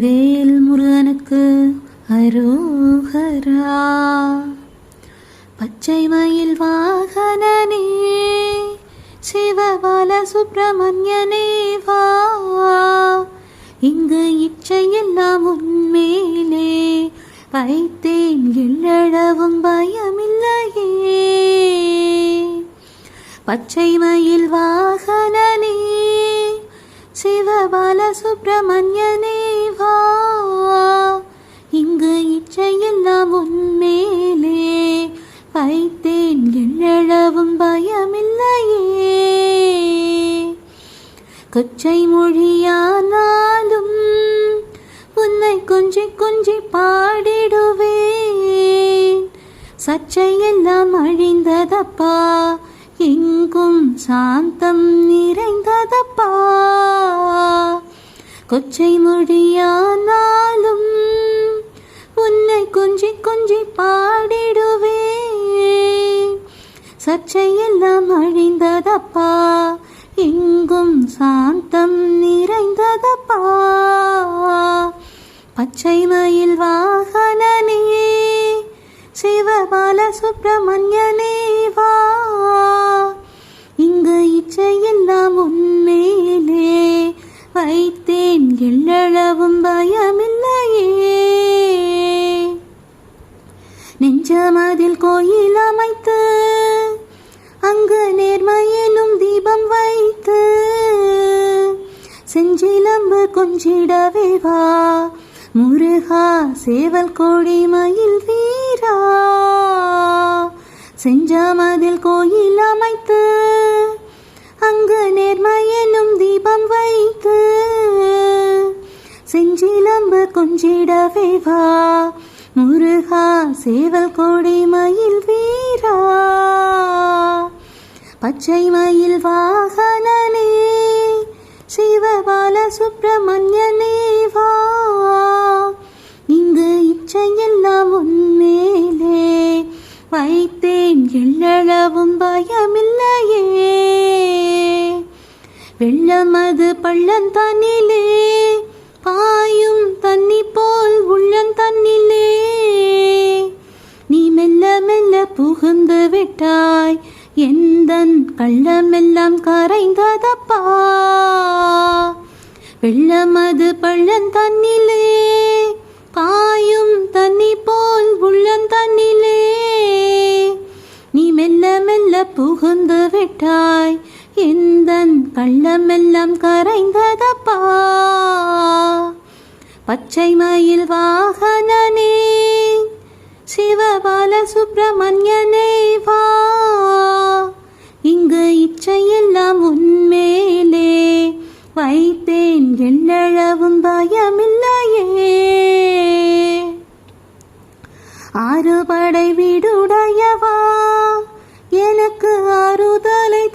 வேல் முருகனுக்கு அரோகரா. பச்சை மயில் வாகனனே சிவபால சுப்பிரமணியனே வா. இங்கு இச்சையெல்லாம் உன்மேலே வைத்தேன் எள்ளளவும் பயமில்லையே. பச்சை மயில் வாகனனே சிவபால சுப்பிரமணியனே வா இங்கு இச்சையெல்லாம் உன்மேலே. வைத்தேன் எள்ளளவும் பயமில்லையே. கொச்சை மொழியானாலும் உன்னை கொஞ்சி கொஞ்சி பாடிடுவேன். சச்சையெல்லாம் அழிந்ததப்பா எங்கும் சாந்தம் நிறைந்ததப்பா. கொச்சை மொழியானாலும் உன்னை கொஞ்சி நெஞ்சமதில் கோயில் அமைத்து அங்கு நேர்மையெனும் தீபம் வைத்து செஞ்சிலம்பு கொஞ்சிடவே வா முருகா சேவல் கோடி மயில் வீரா செஞ்சாமதில் கோயில் அமைத்து அங்கு நேர்மையெனும் தீபம் வைத்து செஞ்சிலம்பு கொஞ்சிடவே வா முருகா சேவல் கோடி மயில் வீரா. பச்சை மயில் வாகனனே சிவபால சுப்பிரமணியனே வா. இங்கு இச்சையெல்லாம் உன்மேலே வைத்தேன் எள்ளளவும் பயமில்லையே. வெள்ளமது பள்ளந்தண்ணிலே புகுந்து விட்டாய் எந்தன் கள்ளமெல்லாம் கரைந்ததப்பா? வெள்ளமது பள்ளந்தண்ணிலே பாயும் தண்ணி போல் உள்ளந்தண்ணிலே நீ மெல்ல மெல்ல புகுந்து விட்டாய் எந்தன் கள்ளமெல்லாம் கரைந்ததப்பா? பச்சை மயில் வாகனனே சிவபால சுப்பிரமணியனே வா இங்கு இச்சையெல்லாம் உன்மேலே வைத்தேன் எள்ளளவும் பயமில்லையே. ஆறு படை வீடுடையவா? எனக்கு ஆறுதலை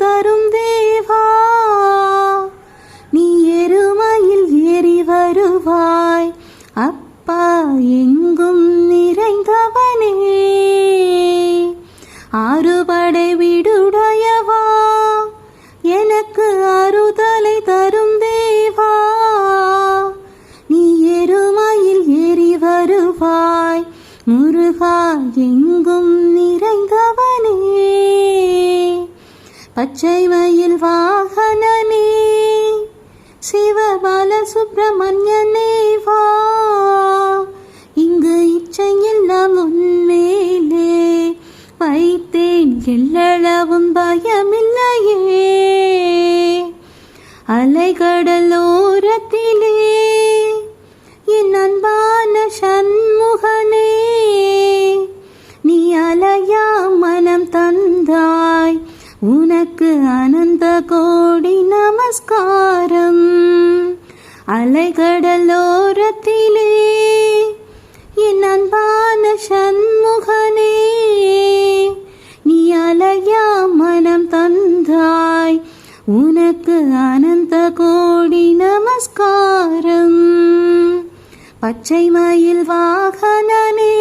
ஆறுபடை வீடுடையவா? எனக்கு ஆறுதலை தரும் தேவா? நீ எருமையில் ஏறி வருவாய். முருகா எங்கும் நிறைந்தவனே. பச்சை மயில் வா எல்லளவும் பயமில்லையே. அலைகடலோரத்திலே என் அன்பான சண்முகனே நீ அலையா மனம் தந்தாய். உனக்கு அனந்த கோடி நமஸ்காரம். அலைகடலோ உனக்கு அனந்த கோடி நமஸ்காரம். பச்சை மயில் வாகனமே